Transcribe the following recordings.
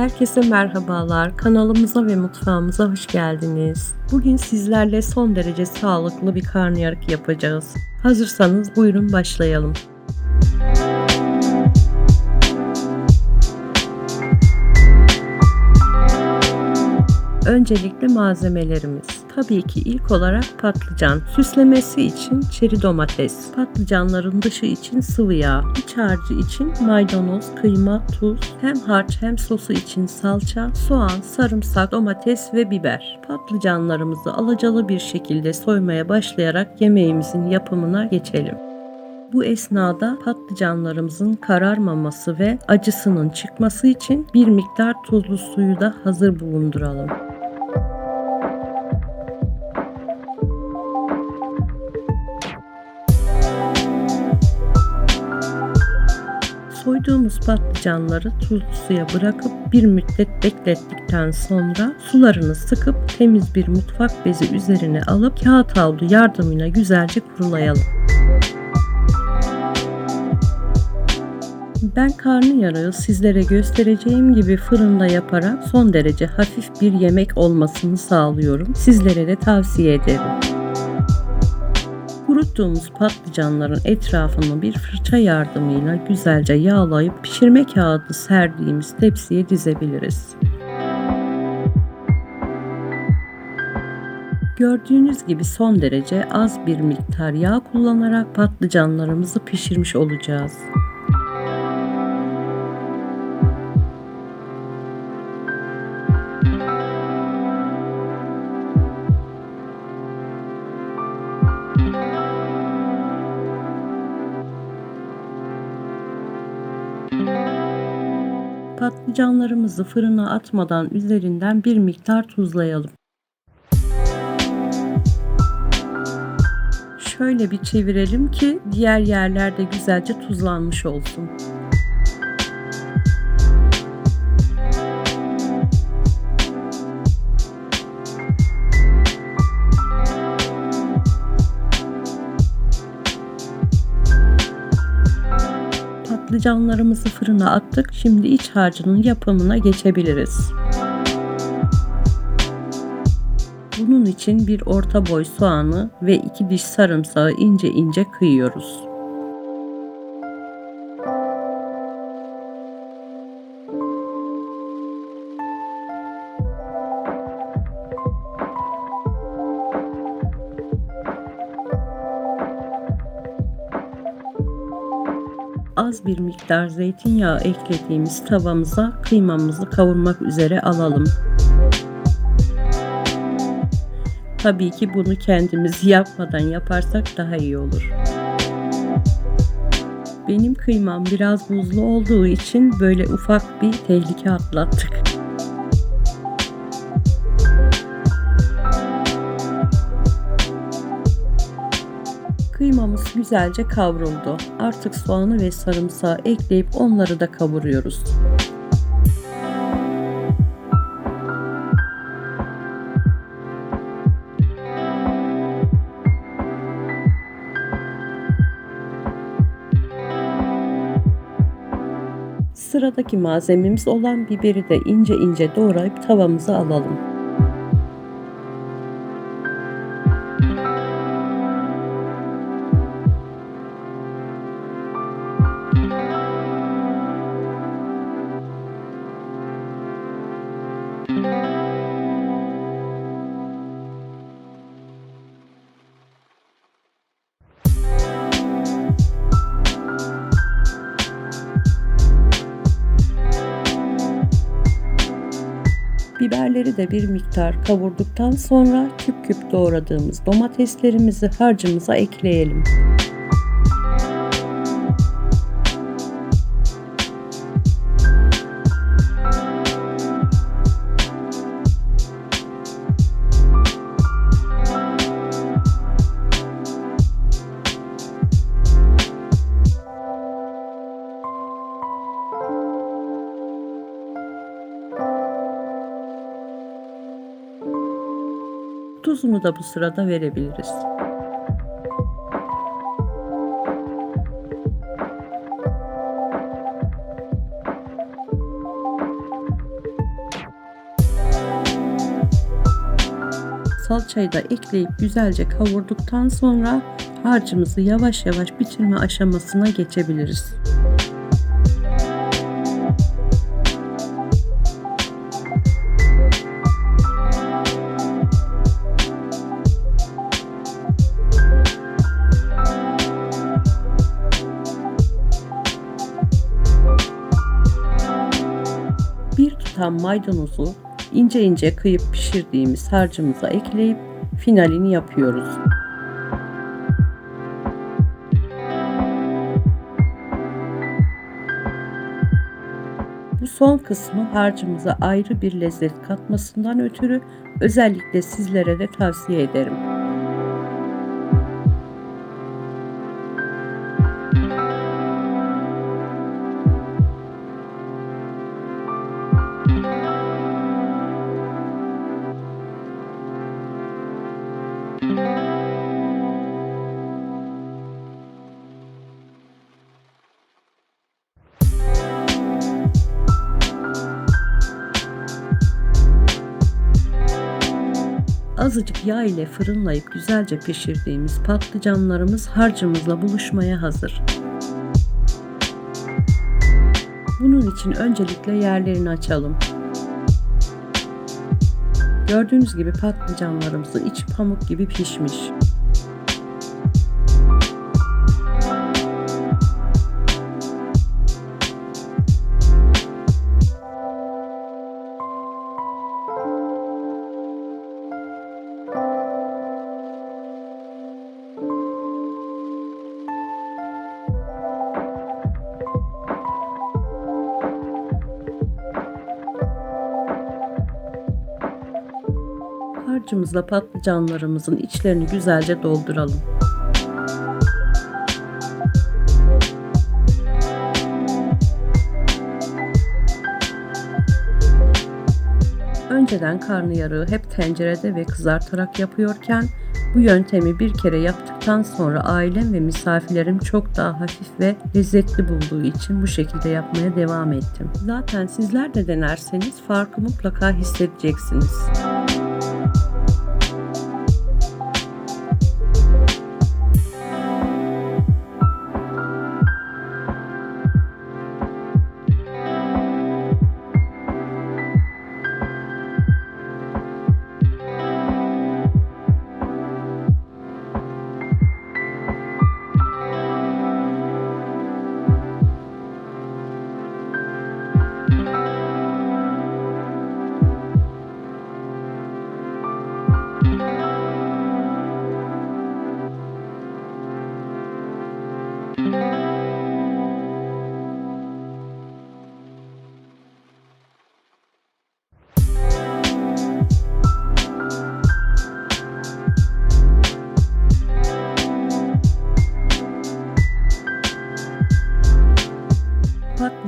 Herkese merhabalar. Kanalımıza ve mutfağımıza hoş geldiniz. Bugün sizlerle son derece sağlıklı bir karnıyarık yapacağız. Hazırsanız buyurun başlayalım. Öncelikle malzemelerimiz. Tabii ki ilk olarak patlıcan. Süslemesi için çeri domates. Patlıcanların dışı için sıvı yağ. İç harcı için maydanoz, kıyma, tuz. Hem harç hem sosu için salça, soğan, sarımsak, domates ve biber. Patlıcanlarımızı alacalı bir şekilde soymaya başlayarak yemeğimizin yapımına geçelim. Bu esnada patlıcanlarımızın kararmaması ve acısının çıkması için bir miktar tuzlu suyu da hazır bulunduralım. Soyduğumuz patlıcanları tuzlu suya bırakıp bir müddet beklettikten sonra sularını sıkıp temiz bir mutfak bezi üzerine alıp kağıt havlu yardımıyla güzelce kurulayalım. Ben karnıyarığı sizlere göstereceğim gibi fırında yaparak son derece hafif bir yemek olmasını sağlıyorum. Sizlere de tavsiye ederim. Kuruttuğumuz patlıcanların etrafını bir fırça yardımıyla güzelce yağlayıp pişirme kağıdı serdiğimiz tepsiye dizebiliriz. Gördüğünüz gibi son derece az bir miktar yağ kullanarak patlıcanlarımızı pişirmiş olacağız. Patlıcanlarımızı fırına atmadan üzerinden bir miktar tuzlayalım. Şöyle bir çevirelim ki diğer yerlerde güzelce tuzlanmış olsun. Patlıcanlarımızı fırına attık. Şimdi iç harcının yapımına geçebiliriz. Bunun için bir orta boy soğanı ve iki diş sarımsağı ince ince kıyıyoruz. Az bir miktar zeytinyağı eklediğimiz tavamıza kıymamızı kavurmak üzere alalım. Tabii ki bunu kendimiz yapmadan yaparsak daha iyi olur. Benim kıymam biraz buzlu olduğu için böyle ufak bir tehlike atlattık. Güzelce kavruldu. Artık soğanı ve sarımsağı ekleyip onları da kavuruyoruz. Sıradaki malzememiz olan biberi de ince ince doğrayıp tavamıza alalım. Biberleri de bir miktar kavurduktan sonra küp küp doğradığımız domateslerimizi harcımıza ekleyelim. Bunu da bu sırada verebiliriz. salçayı da ekleyip güzelce kavurduktan sonra harcımızı yavaş yavaş bitirme aşamasına geçebiliriz. Maydanozu ince ince kıyıp pişirdiğimiz harcımıza ekleyip finalini yapıyoruz. Bu son kısmı harcımıza ayrı bir lezzet katmasından ötürü özellikle sizlere de tavsiye ederim. Azıcık yağ ile fırınlayıp güzelce pişirdiğimiz patlıcanlarımız harcımızla buluşmaya hazır. Bunun için öncelikle yerlerini açalım. Gördüğünüz gibi patlıcanlarımızın içi pamuk gibi pişmiş. Harcımızla patlıcanlarımızın içlerini güzelce dolduralım. Önceden karnıyarığı hep tencerede ve kızartarak yapıyorken bu yöntemi bir kere yaptıktan sonra ailem ve misafirlerim çok daha hafif ve lezzetli bulduğu için bu şekilde yapmaya devam ettim. Zaten sizler de denerseniz farkı mutlaka hissedeceksiniz.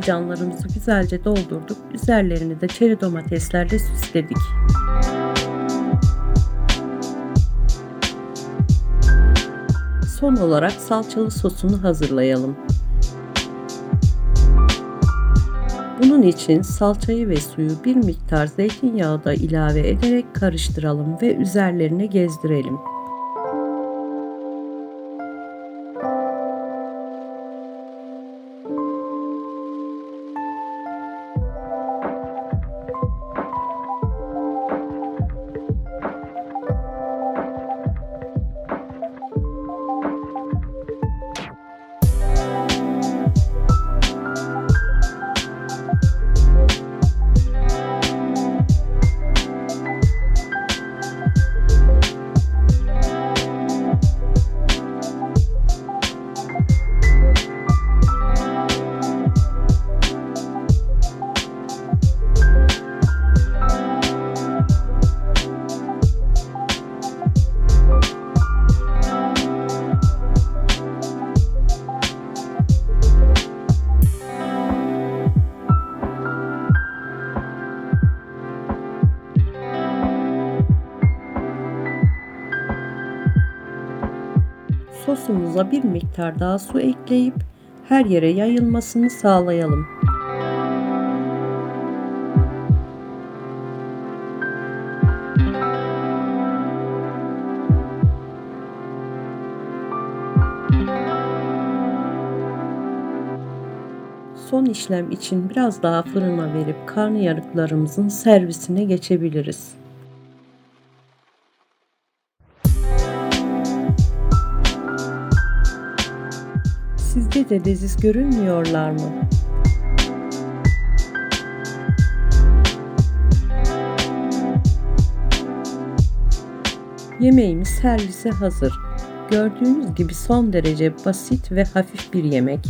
Patlıcanlarımızı güzelce doldurduk. Üzerlerini de çeri domateslerle süsledik. Son olarak salçalı sosunu hazırlayalım. Bunun için salçayı ve suyu bir miktar zeytinyağı da ilave ederek karıştıralım ve üzerlerine gezdirelim. sosumuza bir miktar daha su ekleyip her yere yayılmasını sağlayalım. Son işlem için biraz daha fırına verip karnıyarıklarımızın servisine geçebiliriz. De leziz görünmüyorlar mı? Yemeğimiz servise hazır. Gördüğünüz gibi son derece basit ve hafif bir yemek.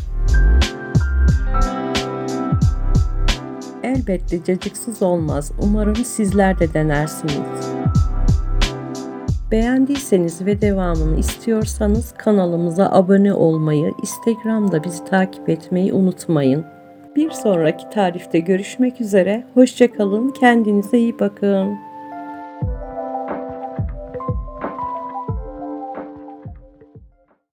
Elbette cacıksız olmaz. Umarım sizler de denersiniz. Beğendiyseniz ve devamını istiyorsanız kanalımıza abone olmayı, Instagram'da bizi takip etmeyi unutmayın. Bir sonraki tarifte görüşmek üzere. Hoşçakalın, kendinize iyi bakın.